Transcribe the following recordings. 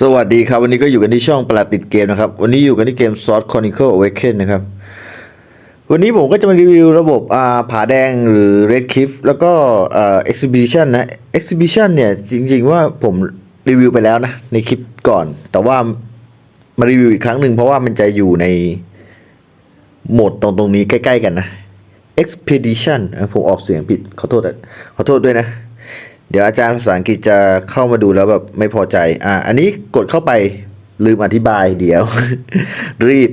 สวัสดีครับ วันนี้ก็อยู่กันที่ช่องประหลาดติดเกมนะครับ วันนี้อยู่กันที่เกม Sword Chronicle Awaken นะครับ วันนี้ผมก็จะมารีวิวระบบอ่าผาแดงหรือ Red Cliff แล้วก็เอ่า Exhibition นะ Exhibition เนี่ย จริง ๆ ว่าผมรีวิวไปแล้วนะ ในคลิปก่อน แต่ว่ามารีวิวอีกครั้งหนึ่งเพราะว่ามันจะอยู่ในโหมดตรงตรงนี้ใกล้ ๆ กันนะ Expedition ผมออกเสียงผิดขอโทษขอโทษด้วยนะ เดี๋ยวอาจารย์ภาษาอังกฤษจะเข้ามาดูแล้วแบบไม่พอใจ อ่า อันนี้กดเข้าไปลืมอธิบายเดี๋ยว รีบ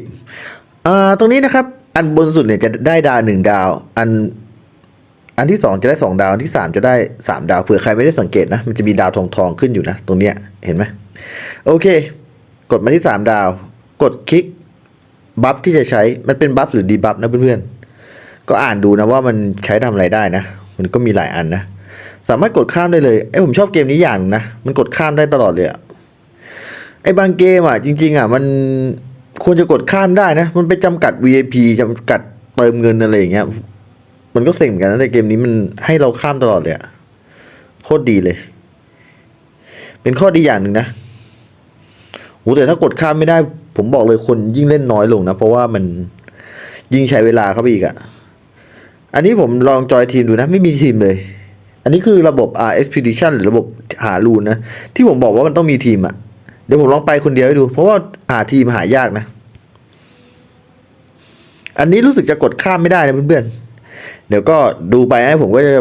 อ่า ตรงนี้นะครับ อันบนสุดเนี่ยจะได้ดาวหนึ่งดาว อัน อันที่สองจะได้สองดาว อันที่สามจะได้สามดาว เผื่อใครไม่ได้สังเกตนะ มันจะมีดาวทองทองๆขึ้นอยู่นะ ตรงเนี้ย เห็นไหม โอเค กดมาที่สามดาว กดคลิก บัฟที่จะใช้ มันเป็นบัฟหรือดีบัฟนะเพื่อนๆ ก็อ่านดูนะว่ามันใช้ทำอะไรได้นะ มันก็มีหลายอันนะ สามารถกดข้ามได้เลยไอ้ผมชอบเกมนี้อย่างนึงนะ มันกดข้ามได้ตลอดเลยอะไอ้บางเกมอะจริง ๆ อะ มันควรจะกดข้ามได้นะ มันไปจำกัด VIP จำกัดเติมเงินอะไรอย่างเงี้ย มันก็เซ็งเหมือนกันนะแต่เกมนี้มันให้เราข้ามตลอดเลยอะโคตรดีเลย เป็นข้อดีอย่างหนึ่งนะโหแต่ถ้ากดข้ามไม่ได้ ผมบอกเลยคนยิ่งเล่นน้อยลงนะ เพราะว่ามันยิ่งใช้เวลาเข้าไปอีกอะอันนี้ผมลองจอยทีมดูนะ ไม่มีทีมเลย อันนี้คือระบบ R Expedition หรือระบบหารูนนะ ที่ผมบอกว่ามันต้องมีทีมอะ่ะเดี๋ยวผมลองไปคนเดียวให้ดู เพราะว่าหาทีมหายากนะ อันนี้รู้สึกจะกดข้ามไม่ได้นะเพื่อนๆ เดี๋ยวก็ดูไปนะผมก็จะ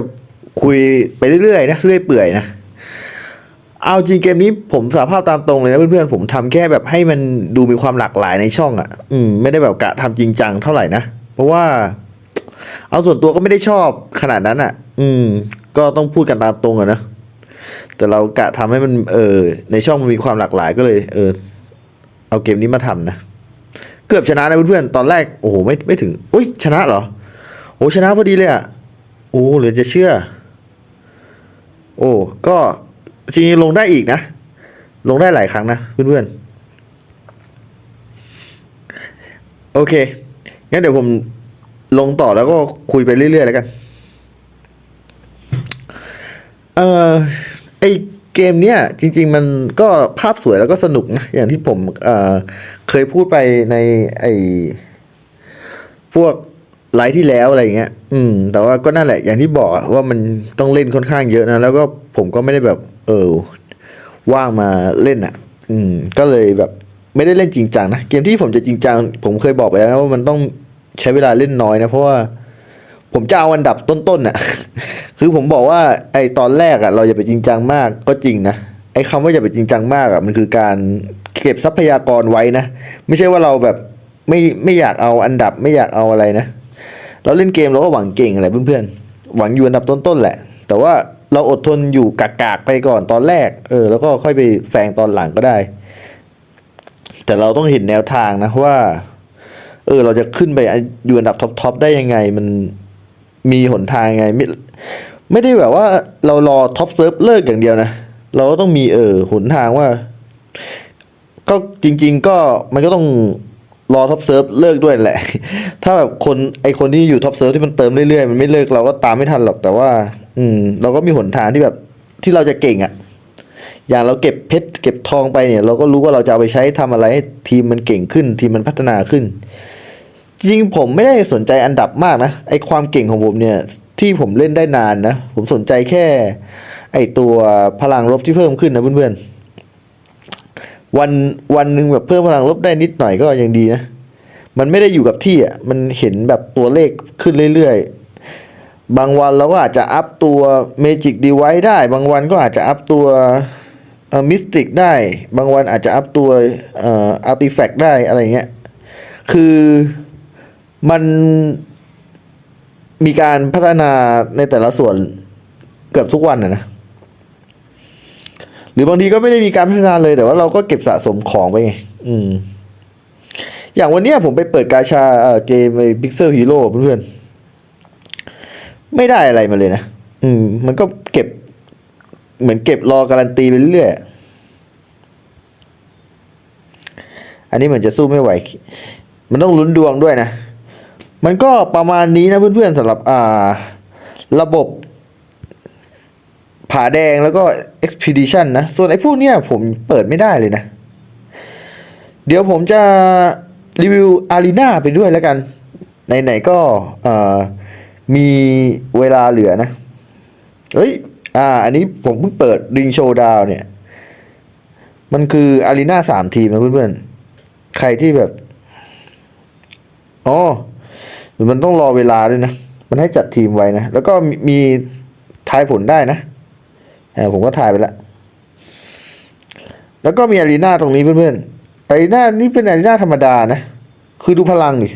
คุยไปเรื่อยๆนะเรื่อยเปื่อยนะเอาจริงเกมนี้ผมสารภาพตามตรงเลยนะเพื่อนๆผมทำแค่แบบให้มันดูมีความหลากหลายในช่องอะ่ะ อืมไม่ได้แบบกะทำจริงจังเท่าไหร่นะ เพราะว่า เอาส่วนตัวก็ไม่ได้ชอบขนาดนั้นอะ อืม ก็ต้องพูดกันตามตรงอะนะ แต่เรากะทำให้มันเออในช่องมันมีความหลากหลายก็เลย เออ เอาเกมนี้มาทำนะ เกือบชนะนะเพื่อนๆตอนแรกโอ้โหไม่ไม่ถึงอุ้ยชนะเหรอโอ้ชนะพอดีเลยอะโอ้เหลือจะเชื่อ โอ้ก็จริงๆลงได้อีกนะ ลงได้หลายครั้งนะเพื่อนๆโอเคงั้นเดี๋ยวผมลงต่อแล้วก็คุยไปเรื่อยๆแล้วกัน เออไอเกมเนี้ยจริง ๆ มันก็ภาพสวยแล้วก็สนุกนะอย่างที่ผมเอ่อเคยพูดไปในไอพวกไลฟ์ที่แล้วอะไรอย่างเงี้ย อืม แต่ว่าก็นั่นแหละอย่างที่บอกว่ามันต้องเล่นค่อนข้างเยอะนะ แล้วก็ผมก็ไม่ได้แบบ เออ ว่างมาเล่นอะ อืม ก็เลยแบบไม่ได้เล่นจริงจังนะ เกมที่ผมจะจริงจังผมเคยบอกไปแล้วนะว่ามันต้องใช้เวลาเล่นน้อยนะ เพราะว่า ผมจะเอาอันดับต้นๆน่ะ คือผมบอกว่าไอตอนแรกอะเราอย่าไปจริงจังมากก็จริงนะ ไอคำว่าอย่าไปจริงจังมากอะมันคือการเก็บทรัพยากรไว้นะ ไม่ใช่ว่าเราแบบไม่ไม่อยากเอาอันดับไม่อยากเอาอะไรนะ เราเล่นเกมเราก็หวังเก่งแหละเพื่อนๆ หวังอยู่อันดับต้นๆแหละ แต่ว่าเราอดทนอยู่กากๆไปก่อนตอนแรก เออ แล้วก็ค่อยไปแซงตอนหลังก็ได้ แต่เราต้องเห็นแนวทางนะว่า เออ เราจะขึ้นไปอยู่อันดับท็อปๆได้ยังไงมัน มีหนทางไง ไม่ไม่ได้แบบว่าเรารอท็อปเซิร์ฟเลิกอย่างเดียวนะ เราก็ต้องมีเออหนทางว่า ก็จริง ๆ ก็มันก็ต้องรอท็อปเซิร์ฟเลิกด้วยแหละ ถ้าแบบคนไอคนที่อยู่ท็อปเซิร์ฟที่มันเติมเรื่อยๆ มันไม่เลิกเราก็ตามไม่ทันหรอกแต่ว่า อืม เราก็มีหนทางที่แบบที่เราจะเก่งอะ่ะ อย่างเราเก็บเพชรเก็บทองไปเนี่ย เราก็รู้ว่าเราจะเอาไปใช้ทำอะไรให้ทีมมันเก่งขึ้น ทีมมันพัฒนาขึ้น จริงผมไม่ได้สนใจอันดับมากนะไอความเก่งของผมเนี่ยที่ผมเล่นได้นานนะ ผมสนใจแค่ ไอตัวพลังลบที่เพิ่มขึ้นนะเพื่อนๆวันวันหนึ่งแบบเพิ่มพลังลบได้นิดหน่อยก็ยังดีนะมันไม่ได้อยู่กับที่อะมันเห็นแบบตัวเลขขึ้นเรื่อยๆ บางวันเราก็อาจจะอัพตัว Magic Device ได้ บางวันก็อาจจะอัพตัวเอ่อ Mystic ได้ บางวันอาจจะอัพตัวอ่อ Artifact ได้อะไรเงี้ยคือ มันมีการพัฒนาในแต่ละส่วนเกือบทุกวันนะ หรือบางทีก็ไม่ได้มีการพัฒนาเลยแต่ว่าเราก็เก็บสะสมของไปไง อืม อย่างวันนี้ผมไปเปิดกาชาเอ่อเกมไอ้ Pixel Hero เพื่อนๆ ไม่ได้อะไรมาเลยนะ อืม มันก็เก็บ เหมือนเก็บรอการันตีไปเรื่อยอันนี้เหมือนจะสู้ไม่ไหว มันต้องลุ้นดวงด้วยนะ มันก็ประมาณนี้นะเพื่อนๆสำหรับอ่าระบบผาแดงแล้วก็ Expedition นะ ส่วนไอ้พวกเนี้ยผมเปิดไม่ได้เลยนะ เดี๋ยวผมจะรีวิวอารีนาไปด้วยแล้วกัน ไหนๆก็อ่อมีเวลาเหลือนะ เฮ้ย อ่า อันนี้ผมเพิ่งเปิดริงโชว์ดาวเนี่ย มันคืออารีนาสามทีมนะเพื่อนๆ ใครที่แบบ อ๋อ รือมันต้องรอเวลาด้วยนะ มันให้จัดทีมไว้นะ แล้วก็มีทายผลได้นะเอผมก็ทายไปแล้ว แล้วก็มีอารีนาตรงนี้เพื่อนๆอารีนานี่เป็นอารีนาธรรมดานะ คือดูพลังดิ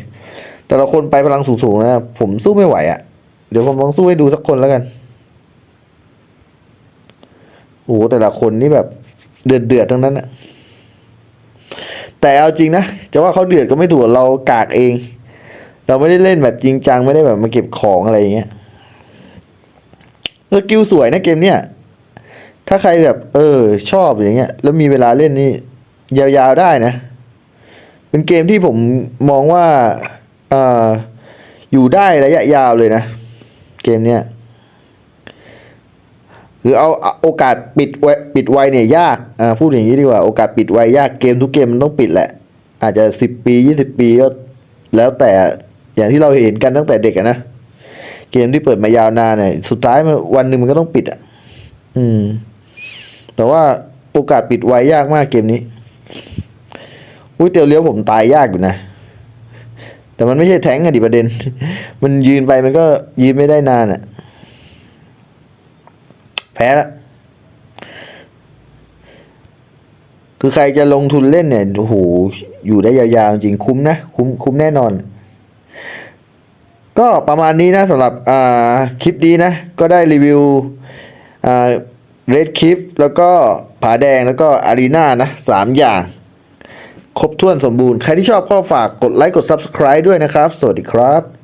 แต่ละคนไปพลังสูงๆนะ ผมสู้ไม่ไหวอะ่ะ เดี๋ยวผมลองสู้ให้ดูสักคนแล้วกัน โอ้โหแต่ละคนนี่แบบเดือดเดือดๆทั้งนั้นอะแต่เอาจริงนะ จะว่าเขาเดือดก็ไม่ถูกเรากากเอง เราไม่ได้เล่นแบบจริงจังไม่ได้แบบมาเก็บของอะไรอย่างเงี้ยสกิลสวยนะเกมเนี้ยถ้าใครแบบ เออ ชอบอย่างเงี้ย แล้วมีเวลาเล่นนี่ ยาวๆได้นะ เป็นเกมที่ผมมองว่าอ่าอยู่ได้ระยะยาวเลยนะ เกมเนี้ยหรือเอาเอาโอกาสปิดไวปิดไวเนี่ยยากอ่าพูดอย่างนี้ดีกว่าโอกาสปิดไวยากเกมทุกเกมมันต้องปิดแหละ อาจจะสิบปียี่สิบปีก็แล้วแต่ อย่างที่เราเห็นกันตั้งแต่เด็กอะนะเกมที่เปิดมายาวนานเนี่ยสุดท้ายมันวันหนึ่งมันก็ต้องปิดอะ อืม แต่ว่าโอกาสปิดไวยากมากเกมนี้อุ้ยเตียวเลี้ยวผมตายยากอยู่นะ แต่มันไม่ใช่แท้งอะดิประเด็น มันยืนไปมันก็ยืนไม่ได้นานอะแพ้ละคือใครจะลงทุนเล่นเนี่ยโอ้โหอยู่ได้ยาวๆจริงคุ้มนะ คุ้มคุ้มแน่นอน ก็ประมาณนี้นะสำหรับคลิปนี้นะ ก็ได้รีวิวเรดคลิปแล้วก็ผาแดงแล้วก็อารีนานะสามอย่าง ครบถ้วนสมบูรณ์ ใครที่ชอบก็ฝากกดไลค์กด Subscribe ด้วยนะครับ สวัสดีครับ